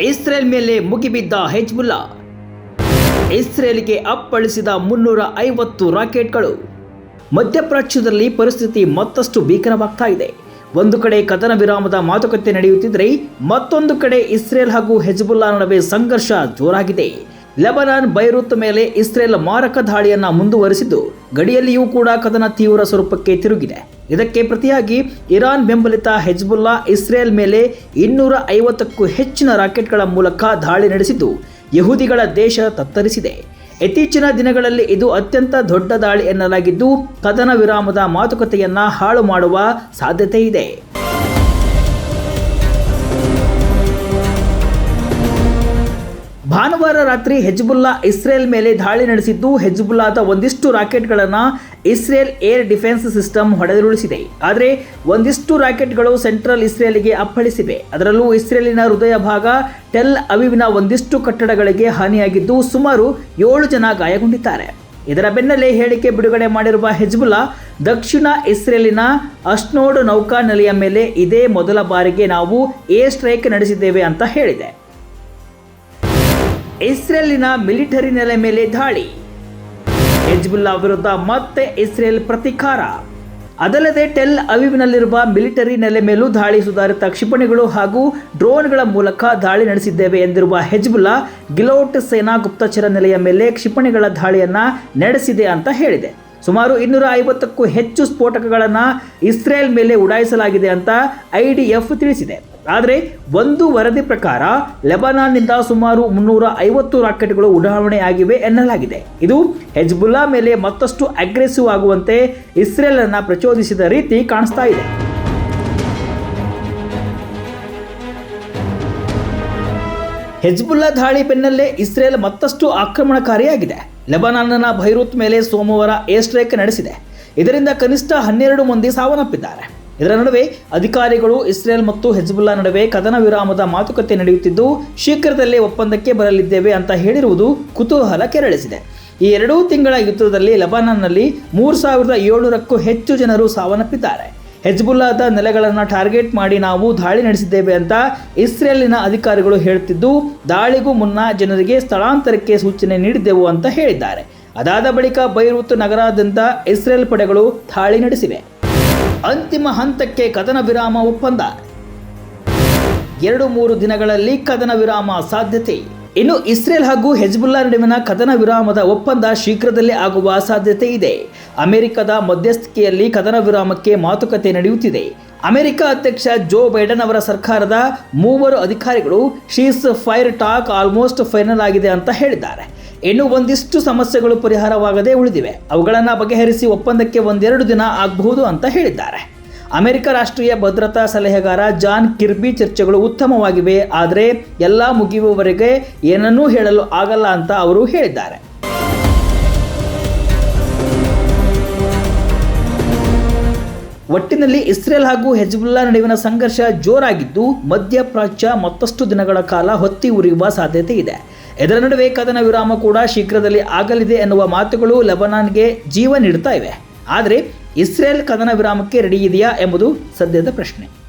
Israel ಮೇಲೆ ಮುಗಿಬಿದ್ದ Hezbollah. ಇಸ್ರೇಲ್ಗೆ ಅಪ್ಪಳಿಸಿದ ಮುನ್ನೂರ ಐವತ್ತು ರಾಕೆಟ್ಗಳು. ಮಧ್ಯಪ್ರಾಚ್ಯದಲ್ಲಿ ಪರಿಸ್ಥಿತಿ ಮತ್ತಷ್ಟು ಭೀಕರವಾಗ್ತಾ ಇದೆ. ಒಂದು ಕಡೆ ಕದನ ವಿರಾಮದ ಮಾತುಕತೆ ನಡೆಯುತ್ತಿದ್ದರೆ, ಮತ್ತೊಂದು ಕಡೆ ಇಸ್ರೇಲ್ ಹಾಗೂ ಹೆಜ್ಬುಲ್ಲಾ ನಡುವೆ ಸಂಘರ್ಷ ಜೋರಾಗಿದೆ. ಲೆಬನಾನ್, ಬೈರುತ್ ಮೇಲೆ ಇಸ್ರೇಲ್ ಮಾರಕ ದಾಳಿಯನ್ನು ಮುಂದುವರಿಸಿದ್ದು. ಗಡಿಯಲ್ಲಿಯೂ ಕೂಡ ಕದನ ತೀವ್ರ ಸ್ವರೂಪಕ್ಕೆ ತಿರುಗಿದೆ. ಇದಕ್ಕೆ ಪ್ರತಿಯಾಗಿ ಇರಾನ್ ಬೆಂಬಲಿತ ಹೆಜ್ಬುಲ್ಲಾ ಇಸ್ರೇಲ್ ಮೇಲೆ ಇನ್ನೂರ ಐವತ್ತಕ್ಕೂ ಹೆಚ್ಚಿನ ರಾಕೆಟ್ಗಳ ಮೂಲಕ ದಾಳಿ ನಡೆಸಿದ್ದು ಯಹೂದಿಗಳ ದೇಶ ತತ್ತರಿಸಿದೆ. ಇತ್ತೀಚಿನ ದಿನಗಳಲ್ಲಿ ಇದು ಅತ್ಯಂತ ದೊಡ್ಡ ದಾಳಿ ಎನ್ನಲಾಗಿದ್ದು, ಕದನ ವಿರಾಮದ ಮಾತುಕತೆಯನ್ನ ಹಾಳು ಮಾಡುವ ಸಾಧ್ಯತೆ ಇದೆ ಭಾನುವಾರ ರಾತ್ರಿ ಹೆಜ್ಬುಲ್ಲಾ ಇಸ್ರೇಲ್ ಮೇಲೆ ದಾಳಿ ನಡೆಸಿದ್ದು, ಹೆಜ್ಬುಲ್ಲಾದ ಒಂದಿಷ್ಟು ರಾಕೆಟ್ಗಳನ್ನು ಇಸ್ರೇಲ್ ಏರ್ ಡಿಫೆನ್ಸ್ ಸಿಸ್ಟಮ್ ಹೊಡೆದುರುಳಿಸಿದೆ. ಆದರೆ, ಒಂದಿಷ್ಟು ರಾಕೆಟ್ಗಳು ಸೆಂಟ್ರಲ್ ಇಸ್ರೇಲ್ಗೆ ಅಪ್ಪಳಿಸಿವೆ. ಅದರಲ್ಲೂ ಇಸ್ರೇಲಿನ ಹೃದಯ ಭಾಗ ಟೆಲ್ ಅವಿವಿನ ಒಂದಿಷ್ಟು ಕಟ್ಟಡಗಳಿಗೆ ಹಾನಿಯಾಗಿದ್ದು, ಸುಮಾರು ಏಳು ಜನ ಗಾಯಗೊಂಡಿದ್ದಾರೆ. ಇದರ ಬೆನ್ನಲ್ಲೇ ಹೇಳಿಕೆ ಬಿಡುಗಡೆ ಮಾಡಿರುವ ಹೆಜ್ಬುಲ್ಲಾ, ದಕ್ಷಿಣ ಇಸ್ರೇಲಿನ ಅಶ್ನೋಡ್ ನೌಕಾನೆಲೆಯ ಮೇಲೆ ಇದೇ ಮೊದಲ ಬಾರಿಗೆ ನಾವು ಏರ್ ಸ್ಟ್ರೈಕ್ ನಡೆಸಿದ್ದೇವೆ ಅಂತ ಹೇಳಿದೆ. ಇಸ್ರೇಲಿನ ಮಿಲಿಟರಿ ನೆಲೆ ಮೇಲೆ ದಾಳಿ. ಹೆಜ್ಬುಲ್ಲಾ ವಿರುದ್ಧ ಮತ್ತೆ ಇಸ್ರೇಲ್ ಪ್ರತಿಕಾರ. ಅದಲ್ಲದೆ ಟೆಲ್ ಅವಿವ್ನಲ್ಲಿರುವ ಮಿಲಿಟರಿ ನೆಲೆ ಮೇಲೂ ದಾಳಿ ಸುಧಾರಿತ ಕ್ಷಿಪಣಿಗಳು ಹಾಗೂ ಡ್ರೋನ್ಗಳ ಮೂಲಕ ದಾಳಿ ನಡೆಸಿದ್ದೇವೆ ಎಂದಿರುವ ಹೆಜ್ಬುಲ್ಲಾ, ಗಿಲೋಟ್ ಸೇನಾ ಗುಪ್ತಚರ ನೆಲೆಯ ಮೇಲೆ ಕ್ಷಿಪಣಿಗಳ ದಾಳಿಯನ್ನ ನಡೆಸಿದೆ ಅಂತ ಹೇಳಿದೆ. ಸುಮಾರು ಇನ್ನೂರ ಐವತ್ತಕ್ಕೂ ಹೆಚ್ಚು ಸ್ಫೋಟಕಗಳನ್ನು ಇಸ್ರೇಲ್ ಮೇಲೆ ಉಡಾಯಿಸಲಾಗಿದೆ ಅಂತ ಐಡಿಎಫ್ ತಿಳಿಸಿದೆ. ಆದರೆ ಒಂದು ವರದಿ ಪ್ರಕಾರ ಲೆಬನಾನ್ನಿಂದ ಸುಮಾರು ಮುನ್ನೂರ ಐವತ್ತು ರಾಕೆಟ್ಗಳು ಉಡಾವಣೆಯಾಗಿವೆ ಎನ್ನಲಾಗಿದೆ. ಇದು ಹೆಜ್ಬುಲ್ಲಾ ಮೇಲೆ ಮತ್ತಷ್ಟು ಅಗ್ರೆಸಿವ್ ಆಗುವಂತೆ ಇಸ್ರೇಲ್ ಅನ್ನ ಪ್ರಚೋದಿಸಿದ ರೀತಿ ಕಾಣಿಸ್ತಾ ಇದೆ. ಹೆಜ್ಬುಲ್ಲಾ ದಾಳಿ ಬೆನ್ನಲ್ಲೇ ಇಸ್ರೇಲ್ ಮತ್ತಷ್ಟು ಆಕ್ರಮಣಕಾರಿಯಾಗಿದೆ. ಲೆಬನಾನ್ನ ಭೈರೂತ್ ಮೇಲೆ ಸೋಮವಾರ ಏರ್ ಸ್ಟ್ರೈಕ್ ನಡೆಸಿದೆ. ಇದರಿಂದ ಕನಿಷ್ಠ ಹನ್ನೆರಡು ಮಂದಿ ಸಾವನ್ನಪ್ಪಿದ್ದಾರೆ. ಇದರ ನಡುವೆ ಅಧಿಕಾರಿಗಳು ಇಸ್ರೇಲ್ ಮತ್ತು ಹೆಜ್ಬುಲ್ಲಾ ನಡುವೆ ಕದನ ವಿರಾಮದ ಮಾತುಕತೆ ನಡೆಯುತ್ತಿದ್ದು, ಶೀಘ್ರದಲ್ಲೇ ಒಪ್ಪಂದಕ್ಕೆ ಬರಲಿದ್ದೇವೆ ಅಂತ ಹೇಳಿರುವುದು ಕುತೂಹಲ ಕೆರಳಿಸಿದೆ. ಈ ಎರಡೂ ತಿಂಗಳ ಯುದ್ಧದಲ್ಲಿ ಲೆಬನಾನ್ನಲ್ಲಿ ಮೂರು ಸಾವಿರದ ಏಳುನೂರಕ್ಕೂ ಹೆಚ್ಚು ಜನರು ಸಾವನ್ನಪ್ಪಿದ್ದಾರೆ. ಹೆಜ್ಬುಲ್ಲಾದ ನೆಲೆಗಳನ್ನು ಟಾರ್ಗೆಟ್ ಮಾಡಿ ನಾವು ದಾಳಿ ನಡೆಸಿದ್ದೇವೆ ಅಂತ ಇಸ್ರೇಲಿನ ಅಧಿಕಾರಿಗಳು ಹೇಳ್ತಿದ್ದು ದಾಳಿಗೂ ಮುನ್ನ ಜನರಿಗೆ ಸ್ಥಳಾಂತರಕ್ಕೆ ಸೂಚನೆ ನೀಡಿದ್ದೆವು ಅಂತ ಹೇಳಿದ್ದಾರೆ. ಅದಾದ ಬಳಿಕ ಬೈರೂತ್ ನಗರಾದ್ಯಂತ ಇಸ್ರೇಲ್ ಪಡೆಗಳು ದಾಳಿ ನಡೆಸಿವೆ. ಅಂತಿಮ ಹಂತಕ್ಕೆ ಕದನ ವಿರಾಮ ಒಪ್ಪಂದ. ಎರಡು ಮೂರು ದಿನಗಳಲ್ಲಿ ಕದನ ವಿರಾಮ ಸಾಧ್ಯತೆ. ಇನ್ನು ಇಸ್ರೇಲ್ ಹಾಗೂ ಹೆಜ್ಬುಲ್ಲಾ ನಡುವಿನ ಕದನ ವಿರಾಮದ ಒಪ್ಪಂದ ಶೀಘ್ರದಲ್ಲೇ ಆಗುವ ಸಾಧ್ಯತೆ ಇದೆ. ಅಮೆರಿಕದ ಮಧ್ಯಸ್ಥಿಕೆಯಲ್ಲಿ ಕದನ ವಿರಾಮಕ್ಕೆ ಮಾತುಕತೆ ನಡೆಯುತ್ತಿದೆ. ಅಮೆರಿಕ ಅಧ್ಯಕ್ಷ ಜೋ ಬೈಡನ್ ಅವರ ಸರ್ಕಾರದ ಮೂವರು ಅಧಿಕಾರಿಗಳು ceasefire talk almost final ಆಗಿದೆ ಅಂತ ಹೇಳಿದ್ದಾರೆ. ಇನ್ನು ಒಂದಿಷ್ಟು ಸಮಸ್ಯೆಗಳು ಪರಿಹಾರವಾಗದೆ ಉಳಿದಿವೆ. ಅವುಗಳನ್ನು ಬಗೆಹರಿಸಿ ಒಪ್ಪಂದಕ್ಕೆ ಒಂದೆರಡು ದಿನ ಆಗಬಹುದು ಅಂತ ಹೇಳಿದ್ದಾರೆ. ಅಮೆರಿಕ ರಾಷ್ಟ್ರೀಯ ಭದ್ರತಾ ಸಲಹೆಗಾರ ಜಾನ್ ಕಿರ್ಬಿ ಚರ್ಚೆಗಳು ಉತ್ತಮವಾಗಿವೆ, ಆದರೆ ಎಲ್ಲ ಮುಗಿಯುವವರೆಗೆ ಏನನ್ನೂ ಹೇಳಲು ಆಗಲ್ಲ ಅಂತ ಅವರು ಹೇಳಿದ್ದಾರೆ. ಒಟ್ಟಿನಲ್ಲಿ ಇಸ್ರೇಲ್ ಹಾಗೂ ಹೆಜ್ಬುಲ್ಲಾ ನಡುವಿನ ಸಂಘರ್ಷ ಜೋರಾಗಿದ್ದು ಮಧ್ಯಪ್ರಾಚ್ಯ ಮತ್ತಷ್ಟು ದಿನಗಳ ಕಾಲ ಹೊತ್ತಿ ಉರಿಯುವ ಸಾಧ್ಯತೆ ಇದೆ. ಇದರ ನಡುವೆ ಕದನ ವಿರಾಮ ಕೂಡ ಶೀಘ್ರದಲ್ಲಿ ಆಗಲಿದೆ ಎನ್ನುವ ಮಾತುಗಳು ಲೆಬನಾನ್ಗೆ ಜೀವ ನೀಡುತ್ತಾ ಇವೆ. ಆದರೆ ಇಸ್ರೇಲ್ ಕದನ ವಿರಾಮಕ್ಕೆ ರೆಡಿ ಇದೆಯಾ ಎಂಬುದು ಸದ್ಯದ ಪ್ರಶ್ನೆ.